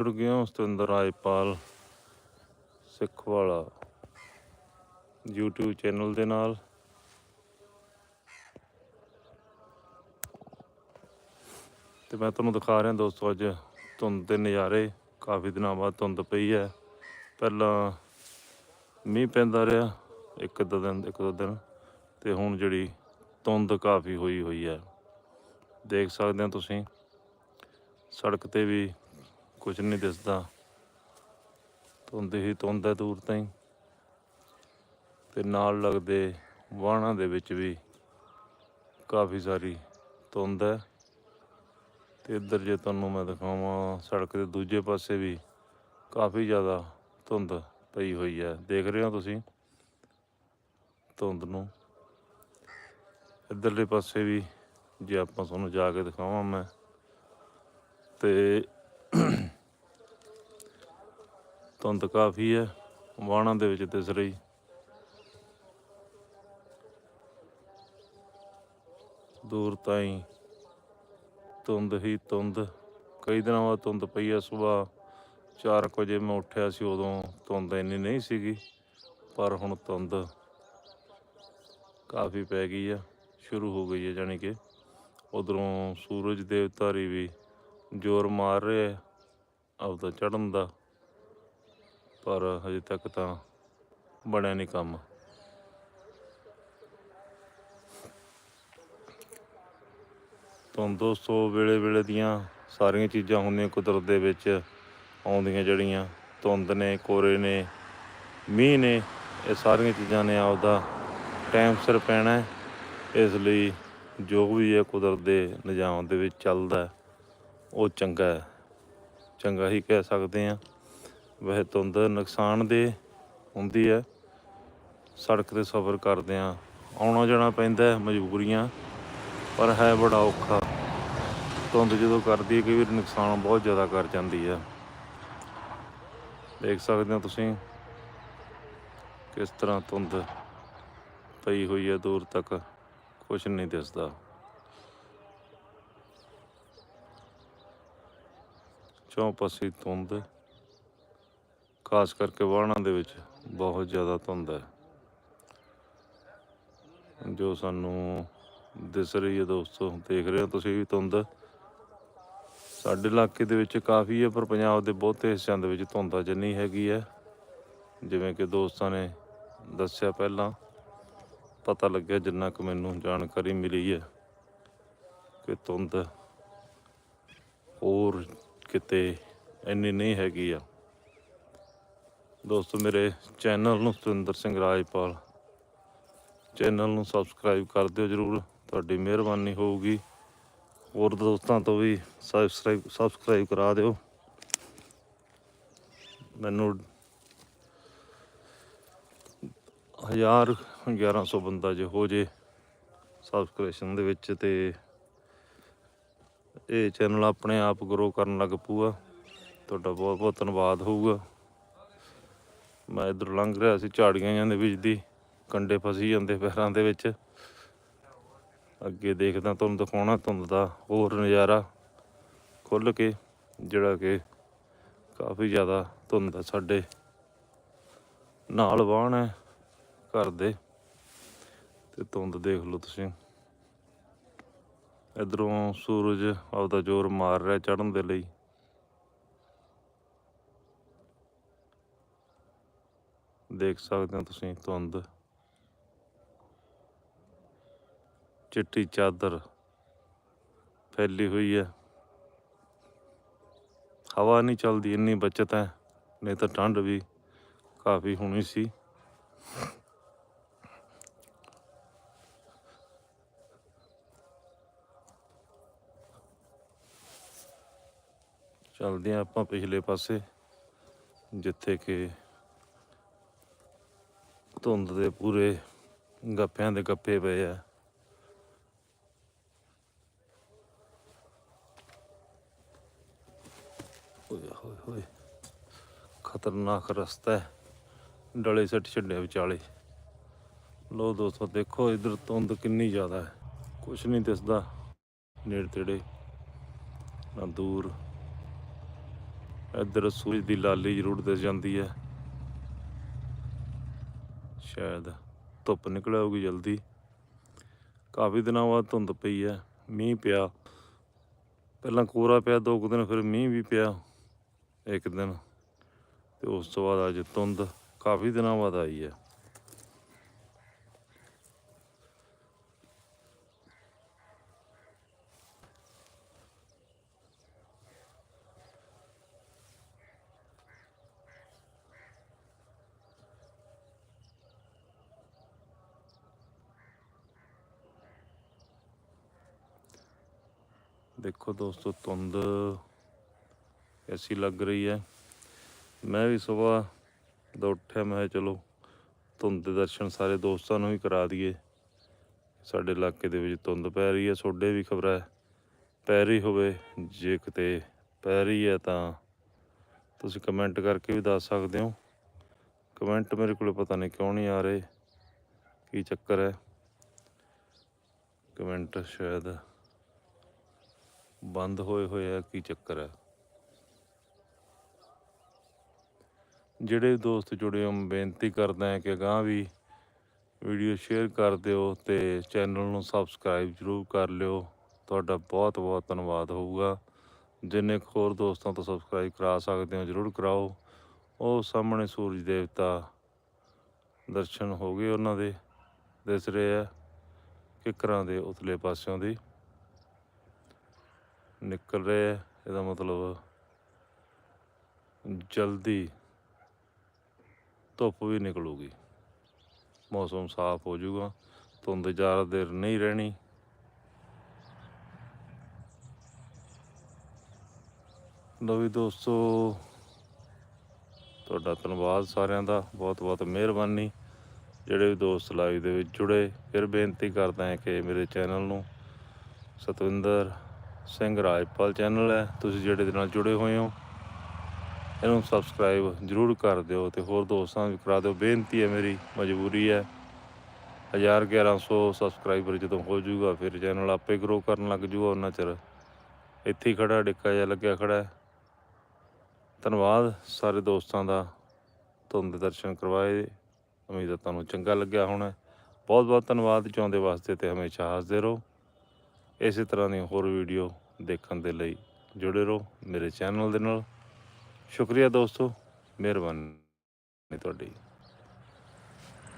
ਜੁੜ ਗਏ ਹਾਂ ਰਾਜਪਾਲ ਸਿੱਖ ਵਾਲਾ YouTube ਚੈਨਲ ਦੇ ਨਾਲ। ਤੇ ਮੈਂ ਤੁਹਾਨੂੰ ਦਿਖਾ ਰਿਹਾ ਦੋਸਤੋ, ਅੱਜ ਧੁੰਦ ਦੇ ਨਜ਼ਾਰੇ, ਕਾਫੀ ਦਿਨਾਂ ਬਾਅਦ ਧੁੰਦ ਪਈ ਹੈ। ਪਹਿਲਾਂ ਮੀਂਹ ਪੈਂਦਾ ਰਿਹਾ ਇੱਕ ਦੋ ਦਿਨ, ਇੱਕ ਦੋ ਦਿਨ, ਤੇ ਹੁਣ ਜਿਹੜੀ ਧੁੰਦ ਕਾਫੀ ਹੋਈ ਹੋਈ ਹੈ। ਦੇਖ ਸਕਦੇ ਹੋ ਤੁਸੀਂ, ਸੜਕ ਤੇ ਵੀ ਕੁਝ ਨਹੀਂ ਦਿਸਦਾ। ਧੁੰਦ ਹੀ ਧੁੰਦ ਹੈ ਦੂਰ ਤਾਈਂ। ਤੇ ਨਾਲ ਲੱਗਦੇ ਵਾਹਣਾਂ ਦੇ ਵਿੱਚ ਵੀ ਕਾਫੀ ਸਾਰੀ ਧੁੰਦ ਹੈ। ਤੇ ਇੱਧਰ ਜੇ ਤੁਹਾਨੂੰ ਮੈਂ ਦਿਖਾਵਾਂ, ਸੜਕ ਦੇ ਦੂਜੇ ਪਾਸੇ ਵੀ ਕਾਫੀ ਜ਼ਿਆਦਾ ਧੁੰਦ ਪਈ ਹੋਈ ਹੈ। ਦੇਖ ਰਹੇ ਹੋ ਤੁਸੀਂ ਧੁੰਦ ਨੂੰ? ਇੱਧਰਲੇ ਪਾਸੇ ਵੀ ਜੇ ਆਪਾਂ ਤੁਹਾਨੂੰ ਜਾ ਕੇ ਦਿਖਾਵਾਂ ਮੈਂ, ਤੇ ਧੁੰਦ ਕਾਫੀ ਹੈ, ਵਾਹਣਾਂ ਦੇ ਵਿੱਚ ਦਿਸ ਰਹੀ। ਦੂਰ ਤਾਈਂ ਧੁੰਦ ਹੀ ਧੁੰਦ। ਕਈ ਦਿਨਾਂ ਬਾਅਦ ਧੁੰਦ ਪਈ ਹੈ ਸਵੇਰ 4 ਵਜੇ ਮੈਂ ਉੱਠਿਆ ਸੀ, ਉਦੋਂ ਧੁੰਦ ਇੰਨੀ ਨਹੀਂ ਸੀਗੀ, ਪਰ ਹੁਣ ਧੁੰਦ ਕਾਫੀ ਪੈ ਗਈ ਆ, ਸ਼ੁਰੂ ਹੋ ਗਈ ਹੈ ਜਾਣੀ ਕਿ ਉਧਰੋਂ ਸੂਰਜ ਦੇਵਤਾਰੀ ਵੀ ਜ਼ੋਰ ਮਾਰ ਰਿਹਾ ਆਪਦਾ ਚੜ੍ਹਨ ਦਾ। ਪਰ ਹਜੇ ਤੱਕ ਤਾਂ ਬਣਿਆ ਨਹੀਂ ਕੰਮ। ਤੁਹਾਨੂੰ ਦੋਸਤੋ ਵੇਲੇ ਵੇਲੇ ਦੀਆਂ ਸਾਰੀਆਂ ਚੀਜ਼ਾਂ ਹੁੰਦੀਆਂ ਕੁਦਰਤ ਦੇ ਵਿੱਚ ਆਉਂਦੀਆਂ ਜਿਹੜੀਆਂ, ਧੁੰਦ ਨੇ, ਕੋਰੇ ਨੇ, ਮੀਂਹ ਨੇ, ਇਹ ਸਾਰੀਆਂ ਚੀਜ਼ਾਂ ਨੇ ਆਪਦਾ ਟਾਈਮ ਸਿਰ ਪੈਣਾ ਹੈ। ਇਸ ਲਈ ਜੋ ਵੀ ਹੈ ਕੁਦਰਤ ਦੇ ਨਿਜ਼ਾਮ ਦੇ ਵਿੱਚ ਚੱਲਦਾ ਉਹ ਚੰਗਾ ਹੈ। ਚੰਗਾ ਹੀ ਕਹਿ ਸਕਦੇ ਹਾਂ। ਵੈਸੇ ਧੁੰਦ ਨੁਕਸਾਨ ਦੇ ਹੁੰਦੀ ਹੈ। ਸੜਕ ਤੇ ਸਫ਼ਰ ਕਰਦੇ ਆ ਆਉਣਾ ਜਾਣਾ ਪੈਂਦਾ ਮਜਬੂਰੀਆਂ, ਪਰ ਹੈ ਬੜਾ ਔਖਾ। ਧੁੰਦ ਜਦੋਂ ਕਰਦੀ ਹੈ, ਕਈ ਵਾਰ ਨੁਕਸਾਨ ਬਹੁਤ ਜ਼ਿਆਦਾ ਕਰ ਜਾਂਦੀ ਹੈ। ਦੇਖ ਸਕਦੇ ਹੋ ਤੁਸੀਂ ਕਿਸ ਤਰ੍ਹਾਂ ਧੁੰਦ ਪਈ ਹੋਈ ਹੈ, ਦੂਰ ਤੱਕ ਕੁਝ ਨਹੀਂ ਦਿਸਦਾ। ਚੌਂ ਪਾਸੇ ਧੁੰਦ ਖਾਸ ਕਰਕੇ ਵਾਹਣਾਂ ਦੇ ਵਿੱਚ ਬਹੁਤ ਜ਼ਿਆਦਾ ਧੁੰਦ ਹੈ। ਜੋ ਸਾਨੂੰ ਦਿਸ ਰਹੀ ਹੈ ਦੋਸਤੋ, ਦੇਖ ਰਹੇ ਹੋ ਤੁਸੀਂ ਵੀ ਧੁੰਦ। ਸਾਡੇ ਇਲਾਕੇ ਦੇ ਵਿੱਚ ਕਾਫੀ ਹੈ, ਪਰ ਪੰਜਾਬ ਦੇ ਬਹੁਤੇ ਹਿੱਸਿਆਂ ਦੇ ਵਿੱਚ ਧੁੰਦ ਅਜੇ ਨਹੀਂ ਹੈਗੀ ਹੈ। ਜਿਵੇਂ ਕਿ ਦੋਸਤਾਂ ਨੇ ਦੱਸਿਆ ਪਹਿਲਾਂ, ਪਤਾ ਲੱਗਿਆ ਜਿੰਨਾ ਕੁ ਮੈਨੂੰ ਜਾਣਕਾਰੀ ਮਿਲੀ ਹੈ ਕਿ ਧੁੰਦ ਹੋਰ ਕਿਤੇ ਇੰਨੀ ਨਹੀਂ ਹੈਗੀ ਆ। ਦੋਸਤੋ, ਮੇਰੇ ਚੈਨਲ ਨੂੰ ਸੁਰਿੰਦਰ ਸਿੰਘ ਰਾਜਪਾਲ। ਚੈਨਲ ਨੂੰ ਸਬਸਕ੍ਰਾਈਬ ਕਰ ਦਿਓ ਜਰੂਰ, ਤੁਹਾਡੀ ਮਿਹਰਬਾਨੀ ਹੋਊਗੀ। ਹੋਰ ਦੋਸਤਾਂ ਤੋਂ ਵੀ ਸਬਸਕ੍ਰਾਈਬ ਸਬਸਕ੍ਰਾਈਬ ਕਰਾ ਦਿਓ। ਮੈਨੂੰ ਹਜ਼ਾਰ 1100 ਬੰਦਾ ਜੇ ਹੋ ਜੇ ਸਬਸਕ੍ਰਿਪਸ਼ਨ ਦੇ ਵਿੱਚ ਤੇ ਇਹ ਚੈਨਲ ਆਪਣੇ ਆਪ ਗਰੋ ਕਰਨ ਲੱਗ ਪੂਗਾ ਤੁਹਾਡਾ ਬਹੁਤ ਬਹੁਤ ਧੰਨਵਾਦ ਹੋਊਗਾ। ਮੈਂ ਇਧਰ ਲੰਘ ਰਿਹਾ ਸੀ ਝਾੜੀਆਂ ਜਾਂਦੇ ਵਿੱਚ ਦੀ, ਕੰਡੇ ਫਸੀ ਜਾਂਦੇ ਪੈਰਾਂ ਦੇ ਵਿੱਚ। ਅੱਗੇ ਦੇਖਦਾ ਤੁਹਾਨੂੰ ਦਿਖਾਉਣਾ ਧੁੰਦ ਦਾ ਹੋਰ ਨਜ਼ਾਰਾ ਖੁੱਲ ਕੇ, ਜਿਹੜਾ ਕਿ ਕਾਫੀ ਜ਼ਿਆਦਾ ਧੁੰਦ ਹੈ ਸਾਡੇ ਨਾਲ ਵਾਹਣ ਹੈ ਘਰ ਦੇ। ਤੇ ਧੁੰਦ ਦੇਖ ਲਓ ਤੁਸੀਂ। ਇਧਰੋਂ ਸੂਰਜ ਆਪਦਾ ਜ਼ੋਰ ਮਾਰ ਰਿਹਾ ਚੜ੍ਹਨ ਦੇ ਲਈ। ਦੇਖ ਸਕਦੇ ਹੋ ਤੁਸੀਂ ਧੁੰਦ। ਚਿੱਟੀ ਚਾਦਰ ਫੈਲੀ ਹੋਈ ਹੈ। ਹਵਾ ਨਹੀਂ ਚੱਲਦੀ, ਇੰਨੀ ਬਚਤ ਹੈ। ਨਹੀਂ ਤਾਂ ਠੰਡ ਵੀ ਕਾਫੀ ਹੋਣੀ ਸੀ। ਚੱਲਦੇ ਹਾਂ ਆਪਾਂ ਪਿਛਲੇ ਪਾਸੇ, ਜਿੱਥੇ ਕਿ ਧੁੰਦ ਦੇ ਪੂਰੇ ਗੱਪਿਆਂ ਦੇ ਗੱਪੇ ਪਏ ਆ। ਓਏ ਹੋਏ ਹੋਏ, ਖਤਰਨਾਕ ਰਸਤਾ ਹੈ। ਡਲੇ ਸੱਟ ਛੱਡਿਆ ਵਿਚਾਲੇ। ਲੋ ਦੋਸਤੋ, ਦੇਖੋ ਇਧਰ ਧੁੰਦ ਕਿੰਨੀ ਜ਼ਿਆਦਾ ਹੈ। ਕੁਛ ਨਹੀਂ ਦਿਸਦਾ। ਨੇੜੇ ਤੇੜੇ, ਨਾ ਦੂਰ। ਇੱਧਰ ਸੂਰਜ ਦੀ ਲਾਲੀ ਜ਼ਰੂਰ ਦਿਸ ਜਾਂਦੀ ਹੈ। ਸ਼ਾਇਦ। ਧੁੱਪ ਨਿਕਲ ਆਊਗੀ ਜਲਦੀ। ਕਾਫੀ ਦਿਨਾਂ ਬਾਅਦ ਧੁੰਦ ਪਈ ਹੈ। ਮੀਂਹ ਪਿਆ। ਪਹਿਲਾਂ ਕੋਰਾ ਪਿਆ, ਦੋ ਕੁ ਦਿਨ ਫਿਰ ਮੀਂਹ ਵੀ ਪਿਆ। ਇੱਕ ਦਿਨ। ਤੇ ਉਸ ਤੋਂ ਬਾਅਦ ਅੱਜ ਧੁੰਦ ਕਾਫੀ ਦਿਨਾਂ ਬਾਅਦ ਆਈ ਹੈ। ਦੇਖੋ ਦੋਸਤੋ, ਧੁੰਦ ਐਸੀ ਲੱਗ ਰਹੀ ਹੈ। ਮੈਂ ਵੀ ਸਵੇਰ ਦਾ ਉੱਠਿਆ, ਮੈਂ ਕਿਹਾ ਚਲੋ ਧੁੰਦ ਦੇ ਦਰਸ਼ਨ ਸਾਰੇ ਦੋਸਤਾਂ ਨੂੰ ਵੀ ਕਰਾ ਦਈਏ। ਸਾਡੇ ਇਲਾਕੇ ਦੇ ਵਿੱਚ ਧੁੰਦ ਪੈ ਰਹੀ ਹੈ ਤੁਹਾਡੇ ਵੀ ਖਬਰ ਹੈ ਪੈ ਰਹੀ ਹੋਵੇ। ਜੇ ਕਿਤੇ ਪੈ ਰਹੀ ਹੈ ਤਾਂ ਤੁਸੀਂ ਕਮੈਂਟ ਕਰਕੇ ਵੀ ਦੱਸ ਸਕਦੇ ਹੋ। ਕਮੈਂਟ ਮੇਰੇ ਕੋਲ ਪਤਾ ਨਹੀਂ ਕਿਉਂ ਨਹੀਂ ਆ ਰਹੇ, ਕੀ ਚੱਕਰ ਹੈ। ਕਮੈਂਟ ਸ਼ਾਇਦ ਬੰਦ ਹੋਏ ਹੋਏ ਆ, ਕੀ ਚੱਕਰ ਹੈ ਜਿਹੜੇ ਦੋਸਤ ਜੁੜੇ ਹੋ ਬੇਨਤੀ ਕਰਦਾ ਹਾਂ ਕਿ ਅਗਾਂਹ ਵੀ ਵੀਡੀਓ ਸ਼ੇਅਰ ਕਰ ਦਿਓ ਤੇ ਚੈਨਲ ਨੂੰ ਸਬਸਕ੍ਰਾਈਬ ਜ਼ਰੂਰ ਕਰ ਲਿਓ। ਤੁਹਾਡਾ ਬਹੁਤ ਬਹੁਤ ਧੰਨਵਾਦ ਹੋਊਗਾ। ਜਿੰਨੇ ਹੋਰ ਦੋਸਤਾਂ ਤੋਂ ਸਬਸਕ੍ਰਾਈਬ ਕਰਾ ਸਕਦੇ ਹੋ, ਜ਼ਰੂਰ ਕਰਾਓ। ਉਹ ਸਾਹਮਣੇ ਸੂਰਜ ਦੇਵਤਾ ਦਰਸ਼ਨ ਹੋ ਗਏ ਉਹਨਾਂ ਦੇ। ਦਿਸ ਰਹੇ ਆ ਕਿਕਰਾਂ ਦੇ ਉਤਲੇ ਪਾਸਿਓਂ ਦੀ। ਨਿਕਲ ਰਹੇ ਹੈ ਇਹਦਾ ਮਤਲਬ ਜਲਦੀ ਧੁੱਪ ਵੀ ਨਿਕਲੂਗੀ। ਮੌਸਮ ਸਾਫ਼ ਹੋ ਜਾਊਗਾ, ਧੁੰਦ ਜ਼ਿਆਦਾ ਦੇਰ ਨਹੀਂ ਰਹਿਣੀ। ਲਓ ਵੀ ਦੋਸਤੋ, ਤੁਹਾਡਾ ਧੰਨਵਾਦ ਸਾਰਿਆਂ ਦਾ ਬਹੁਤ ਬਹੁਤ ਮਿਹਰਬਾਨੀ। ਜਿਹੜੇ ਵੀ ਦੋਸਤ ਲਾਈਵ ਦੇ ਵਿੱਚ ਜੁੜੇ, ਫਿਰ ਬੇਨਤੀ ਕਰਦਾ ਹਾਂ ਕਿ ਮੇਰੇ ਚੈਨਲ ਨੂੰ ਸਤਵਿੰਦਰ ਸਿੰਘ ਰਾਜਪਾਲ ਚੈਨਲ ਹੈ। ਤੁਸੀਂ ਜਿਹੜੇ ਦੇ ਨਾਲ ਜੁੜੇ ਹੋਏ ਹੋ, ਇਹਨੂੰ ਸਬਸਕ੍ਰਾਈਬ ਜ਼ਰੂਰ ਕਰ ਦਿਓ ਤੇ ਹੋਰ ਦੋਸਤਾਂ ਨੂੰ ਵੀ ਕਰਾ ਦਿਓ। ਬੇਨਤੀ ਹੈ ਮੇਰੀ, ਮਜਬੂਰੀ ਹੈ। 1000 1100 ਸਬਸਕ੍ਰਾਈਬਰ ਜਦੋਂ ਹੋ ਜਾਊਗਾ, ਫਿਰ ਚੈਨਲ ਆਪੇ ਗਰੋ ਕਰਨ ਲੱਗ ਜਾਊਗਾ ਉਹਨਾਂ ਚਿਰ। ਇੱਥੇ ਹੀ ਖੜਾ ਡਿੱਕਾ ਜਿਹਾ ਲੱਗਿਆ ਖੜਾ ਧੰਨਵਾਦ ਸਾਰੇ ਦੋਸਤਾਂ ਦਾ। ਧੁੰਦ ਦਰਸ਼ਨ ਕਰਵਾਏ। ਉਮੀਦ ਹੈ ਤੁਹਾਨੂੰ ਚੰਗਾ ਲੱਗਿਆ ਹੋਣਾ ਬਹੁਤ ਬਹੁਤ ਧੰਨਵਾਦ। ਚਾਹੁੰਦੇ ਵਾਸਤੇ ਤੇ ਹਮੇਸ਼ਾ ਹੱਸਦੇ ਰਹੋ। ਇਸੇ ਤਰ੍ਹਾਂ ਦੀਆਂ ਹੋਰ ਵੀਡੀਓ ਦੇਖਣ ਦੇ ਲਈ ਜੁੜੇ ਰਹੋ ਮੇਰੇ ਚੈਨਲ ਦੇ ਨਾਲ। ਸ਼ੁਕਰੀਆ ਦੋਸਤੋ, ਮਿਹਰਬਾਨੀ ਤੁਹਾਡੀ।